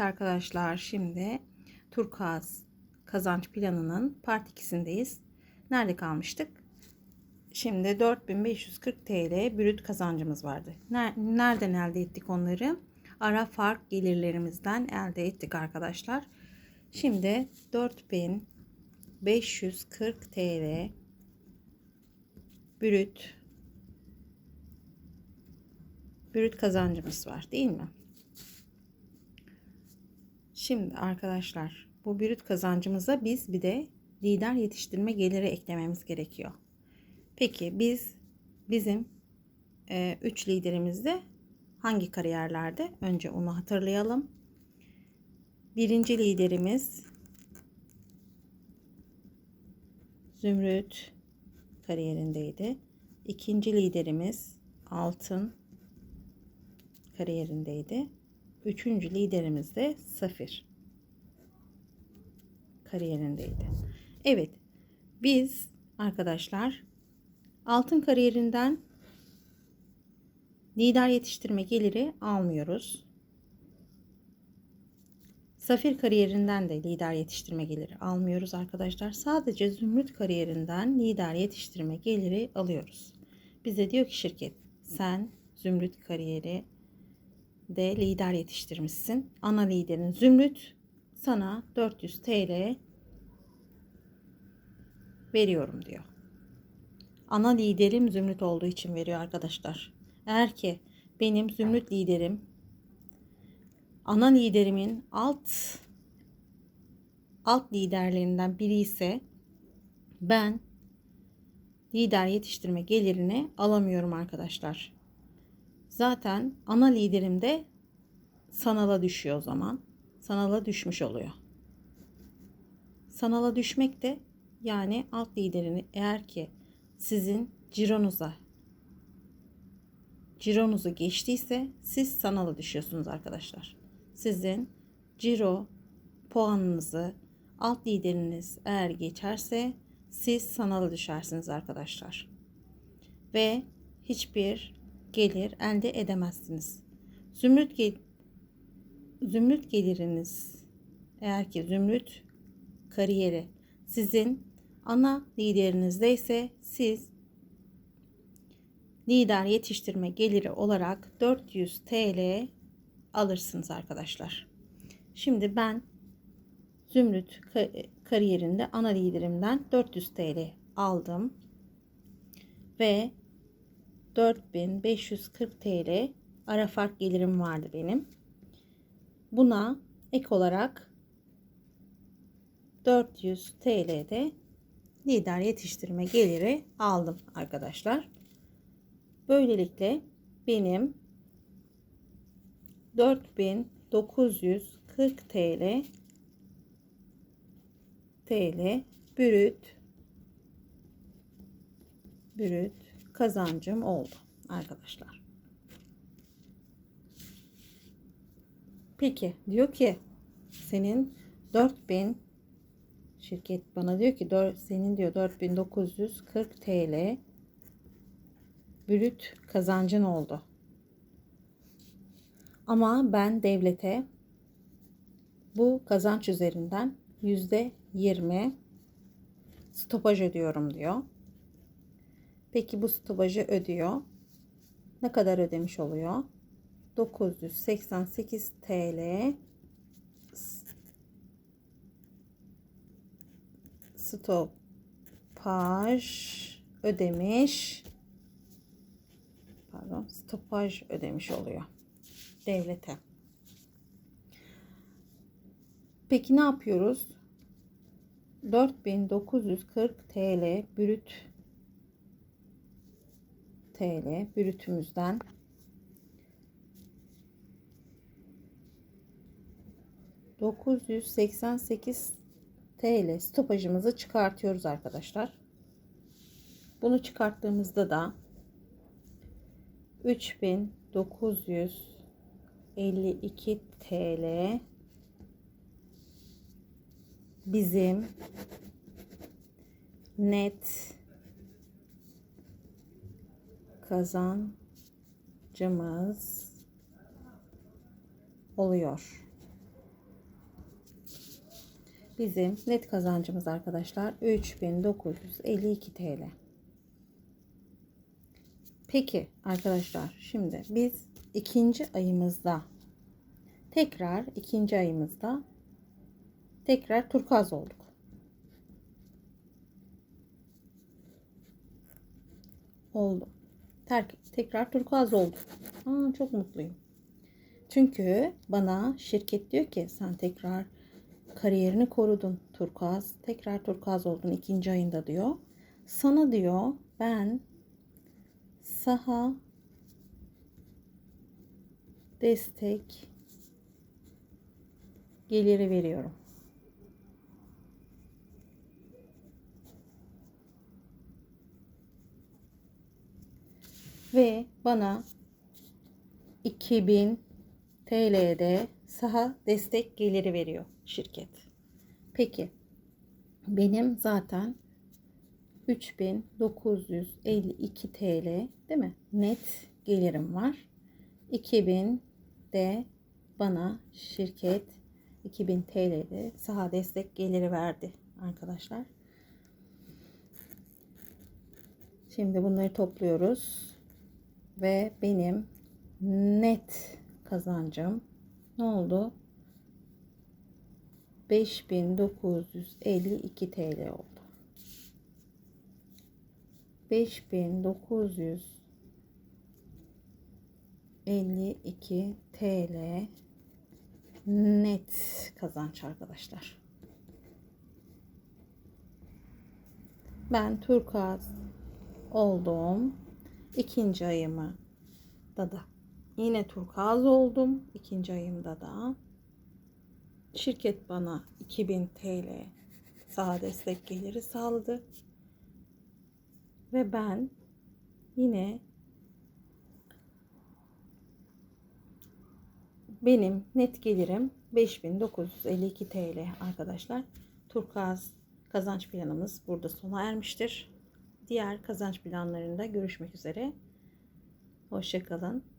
Arkadaşlar şimdi Turkuaz kazanç planının part 2'sindeyiz. Nerede kalmıştık? Şimdi 4540 TL brüt kazancımız vardı. Nereden elde ettik onları? Ara fark gelirlerimizden elde ettik arkadaşlar. Şimdi 4540 TL brüt brüt kazancımız var değil mi? Şimdi arkadaşlar bu brüt kazancımıza biz bir de lider yetiştirme geliri eklememiz gerekiyor. Peki biz bizim 3 e, liderimizde hangi kariyerlerde? Önce onu hatırlayalım. Birinci liderimiz Zümrüt kariyerindeydi. İkinci liderimiz Altın kariyerindeydi. Üçüncü liderimiz de Safir kariyerindeydi. Evet biz arkadaşlar altın kariyerinden lider yetiştirme geliri almıyoruz. Safir kariyerinden de lider yetiştirme geliri almıyoruz arkadaşlar. Sadece zümrüt kariyerinden lider yetiştirme geliri alıyoruz. Bize diyor ki şirket sen zümrüt kariyeri de lider yetiştirmişsin. Ana liderin Zümrüt sana 400 TL veriyorum diyor. Ana liderim Zümrüt olduğu için veriyor arkadaşlar. Eğer ki benim Zümrüt liderim ana liderimin alt alt liderlerinden biri ise ben lider yetiştirme gelirini alamıyorum arkadaşlar. Zaten ana liderim de sanala düşüyor o zaman. Sanala düşmüş oluyor. Sanala düşmek de yani alt liderini eğer ki sizin cironuza cironuzu geçtiyse siz sanala düşüyorsunuz arkadaşlar. Sizin ciro puanınızı alt lideriniz eğer geçerse siz sanala düşersiniz arkadaşlar. Ve hiçbir gelir elde edemezsiniz. Zümrüt gel zümrüt geliriniz eğer ki zümrüt kariyeri sizin ana liderinizde ise siz lider yetiştirme geliri olarak 400 TL alırsınız arkadaşlar. Şimdi ben Zümrüt kariyerinde ana liderimden 400 TL aldım ve 4540 TL ara fark gelirim vardı benim. Buna ek olarak 400 TL'de lider yetiştirme geliri aldım arkadaşlar. Böylelikle benim 4940 TL TL brüt brüt kazancım oldu arkadaşlar. Peki diyor ki senin 4000 şirket bana diyor ki 4, senin diyor 4940 TL brüt kazancın oldu. Ama ben devlete bu kazanç üzerinden yüzde 20 stopaj ödüyorum diyor. Peki bu stopajı ödüyor. Ne kadar ödemiş oluyor? 988 TL stopaj ödemiş pardon stopaj ödemiş oluyor devlete. Peki ne yapıyoruz? 4940 TL brüt TL brütümüzden ...988 TL stopajımızı çıkartıyoruz arkadaşlar. Bunu çıkarttığımızda da 3952 TL bizim net kazancımız oluyor. bizim net kazancımız arkadaşlar 3952 TL. Peki arkadaşlar şimdi biz ikinci ayımızda tekrar ikinci ayımızda tekrar turkuaz olduk. Oldu. Terk, tekrar turkuaz olduk. Aa, çok mutluyum. Çünkü bana şirket diyor ki sen tekrar kariyerini korudun turkuaz. Tekrar turkuaz oldun ikinci ayında diyor. Sana diyor ben saha destek geliri veriyorum. Ve bana 2000 TL'de saha destek geliri veriyor şirket. Peki benim zaten 3952 TL değil mi? Net gelirim var. 2000 de bana şirket 2000 TL'de saha destek geliri verdi arkadaşlar. Şimdi bunları topluyoruz ve benim net kazancım ne oldu? 5952 TL oldu. 5952 TL net kazanç arkadaşlar. Ben turkuaz oldum. İkinci ayımı da da yine turkuaz oldum. İkinci ayımda da şirket bana 2000 TL sağ destek geliri sağladı. Ve ben yine benim net gelirim 5952 TL arkadaşlar. Turkuaz kazanç planımız burada sona ermiştir. Diğer kazanç planlarında görüşmek üzere. Hoşçakalın.